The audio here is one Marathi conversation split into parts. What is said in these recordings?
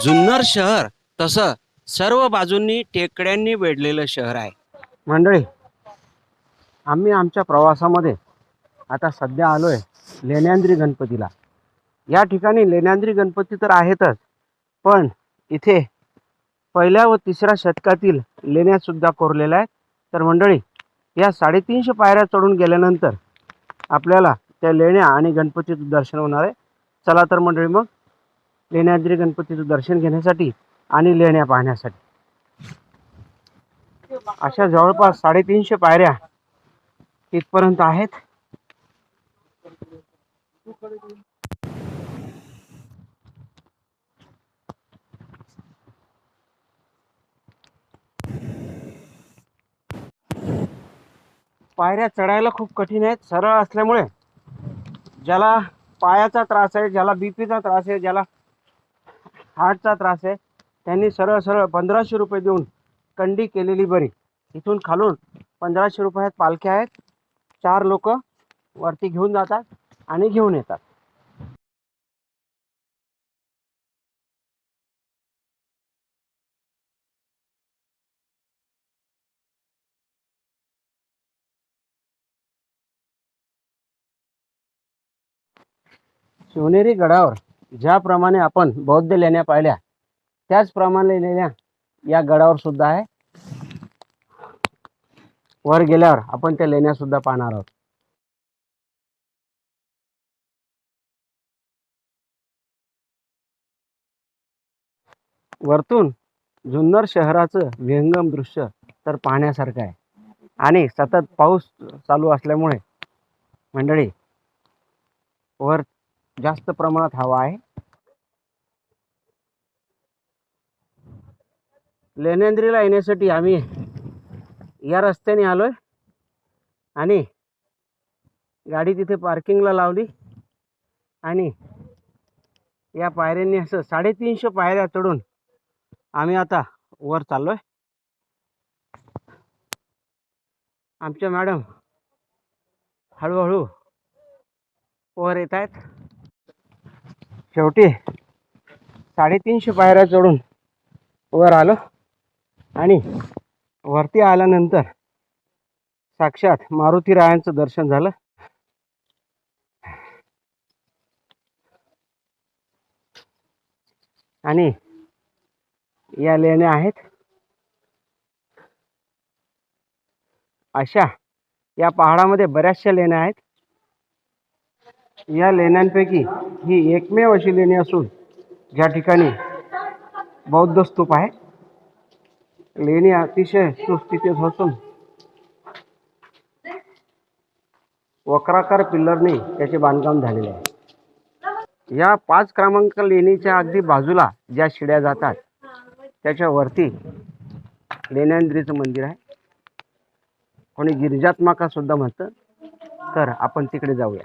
जुन्नर शहर तसं सर्व बाजूंनी टेकड्यांनी वेढलेलं शहर आहे. मंडळी आम्ही आमच्या प्रवासामध्ये आता सध्या आलो आहे लेण्यांद्री गणपतीला. या ठिकाणी लेण्यांद्री गणपती तर आहेतच पण इथे पहिल्या व तिसऱ्या शतकातील लेण्यासुद्धा कोरलेल्या आहेत. तर मंडळी या साडेतीनशे पायऱ्या चढून गेल्यानंतर आपल्याला त्या लेण्या आणि गणपतीचं दर्शन होणार आहे. चला तर मंडळी मग लेण्याद्री गणपतीचं दर्शन घेण्यासाठी आणि लेण्या पाहण्यासाठी. अशा जवळपास साडेतीनशे पायऱ्या इथपर्यंत आहेत. पायऱ्या चढायला खूप कठीण आहेत सरळ असल्यामुळे ज्याला पायाचा त्रास आहे ज्याला बीपीचा त्रास आहे ज्याला हार्टचा त्रास आहे. त्यांनी सरळ सरळ पंधराशे रुपये देऊन कंडी केलेली बरी. इथून खालून पंधराशे रुपयात पालख्या आहेत. चार लोक वरती घेऊन जातात आणि घेऊन येतात. शिवनेरी गडावर ज्याप्रमाणे आपण बौद्ध लेण्या पाहिल्या त्याचप्रमाणे लेण्या या गडावर सुद्धा आहे. वर गेल्यावर आपण त्या लेण्या सुद्धा पाहणार आहोत. वरतून जुन्नर शहराचं विहंगम दृश्य तर पाहण्यासारखं आहे. आणि सतत पाऊस चालू असल्यामुळे मंडळी वर जास्त प्रमाणात हवा आहे. लेनेंद्रीला येण्यासाठी आम्ही या रस्त्याने आलोय. आणि गाडी तिथे पार्किंगला लावली. आणि या पायऱ्यांनी असं साडेतीनशे पायऱ्या चढून आम्ही आता वर चाललोय. आमच्या मॅडम हळूहळू वर येत आहेत. शेवटी साडेतीनशे पायऱ्या चढून वर आलो. आणि वरती आल्यानंतर साक्षात मारुतीरायांचं दर्शन झालं. आणि या लेण्या आहेत. अशा या पहाडामध्ये बऱ्याचशा लेण्या आहेत. या लेण्यांपैकी ही एकमेव अशी लेणी असून ज्या ठिकाणी बौद्ध स्तूप आहे लेणी अतिशय सुस्थितीत असून वक्राकार पिल्लरने त्याचे बांधकाम झालेले आहे. या पाच क्रमांक लेणीच्या अगदी बाजूला ज्या शिड्या जातात त्याच्या वरती लेण्यांद्रीचं मंदिर आहे. कोणी गिरिजात्माका सुद्धा म्हणतं तर आपण तिकडे जाऊया.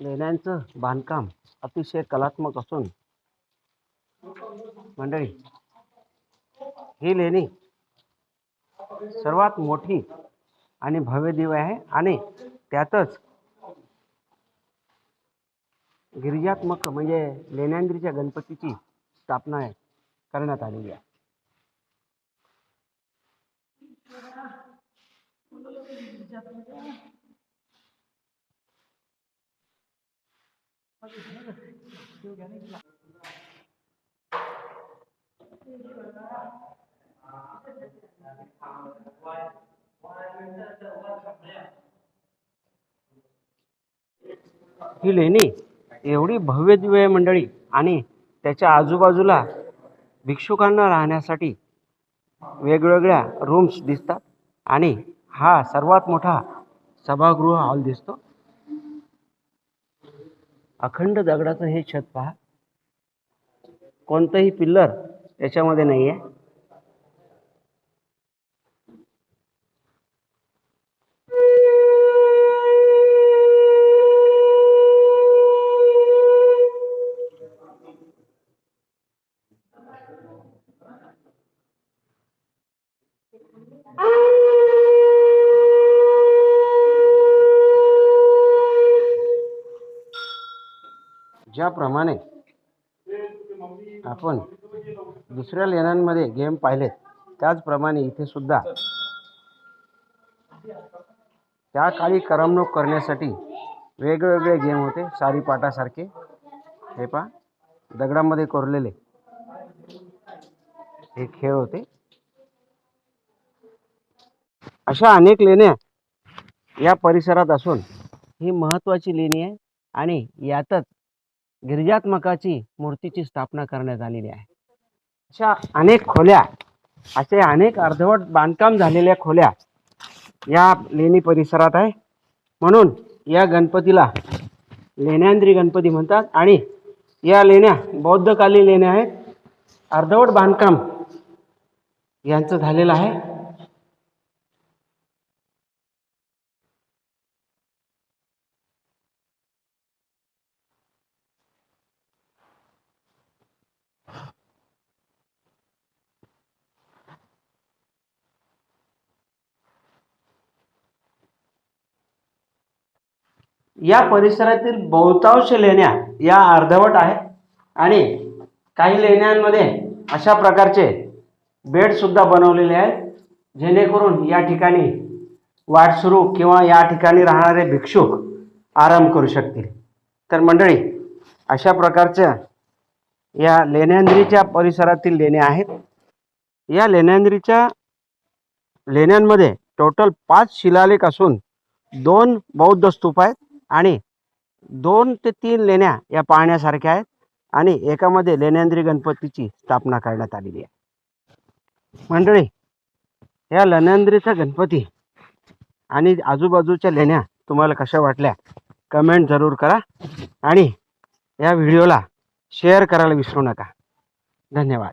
लेण्यांचं बांधकाम अतिशय कलात्मक असून मंडळी ही लेणी सर्वात मोठी आणि भव्यदिव्य आहे आणि त्यातच गिरिजात्मक म्हणजे लेण्यांद्रीच्या गणपतीची स्थापना करण्यात आलेली आहे. ही लेणी एवढी भव्य दिव्य मंडळी आणि त्याच्या आजूबाजूला भिक्षुकांना राहण्यासाठी वेगवेगळ्या रूम्स दिसतात. आणि हा सर्वात मोठा सभागृह हॉल दिसतो. अखंड दगडाचं हे छत पहा. कोणतंही पिल्लर याच्यामध्ये नाही आहे ज्याप्रमाणे आपण दुसऱ्या लेण्यांमध्ये गेम पाहिलेत त्याचप्रमाणे इथे सुद्धा. त्या काळी करमणूक करण्यासाठी वेगवेगळे गेम होते सारीपाटासारखे हे पहा दगडामध्ये कोरलेले. हे खेळ होते. अशा अनेक लेण्या या परिसरात असून ही महत्त्वाची लेणी आहे आणि यातच गिरिजात्मकाची मूर्तीची स्थापना करण्यात आलेली आहे. अशा अनेक खोल्या असे अनेक अर्धवट बांधकाम झालेल्या खोल्या या लेणी परिसरात आहे. म्हणून या गणपतीला लेण्यांद्री गणपती म्हणतात आणि या लेण्या बौद्धकालीन लेण्या आहेत. अर्धवट बांधकाम यांचं झालेलं आहे. या परिसरातील बहुतांश लेण्या या अर्धवट आहेत. आणि काही लेण्यांमध्ये अशा प्रकारचे बेडसुद्धा बनवलेले आहेत. जेणेकरून या ठिकाणी वाटसरू किंवा या ठिकाणी राहणारे भिक्षुक आराम करू शकतील. तर मंडळी अशा प्रकारच्या या लेण्यांद्रीच्या परिसरातील लेण्या आहेत. या लेण्यांद्रीच्या लेण्यांमध्ये टोटल पाच शिलालेख असून दोन बौद्ध स्तूप आहेत. आणि दोन ते तीन लेण्या या पाहण्यासारख्या आहेत आणि एकामध्ये लेण्यांद्री गणपतीची स्थापना करण्यात आलेली आहे. मंडळी या लेण्यांद्रीचा गणपती आणि आजूबाजूच्या लेण्या तुम्हाला कशा वाटल्या कमेंट जरूर करा आणि या व्हिडिओला शेअर करायला विसरू नका. धन्यवाद.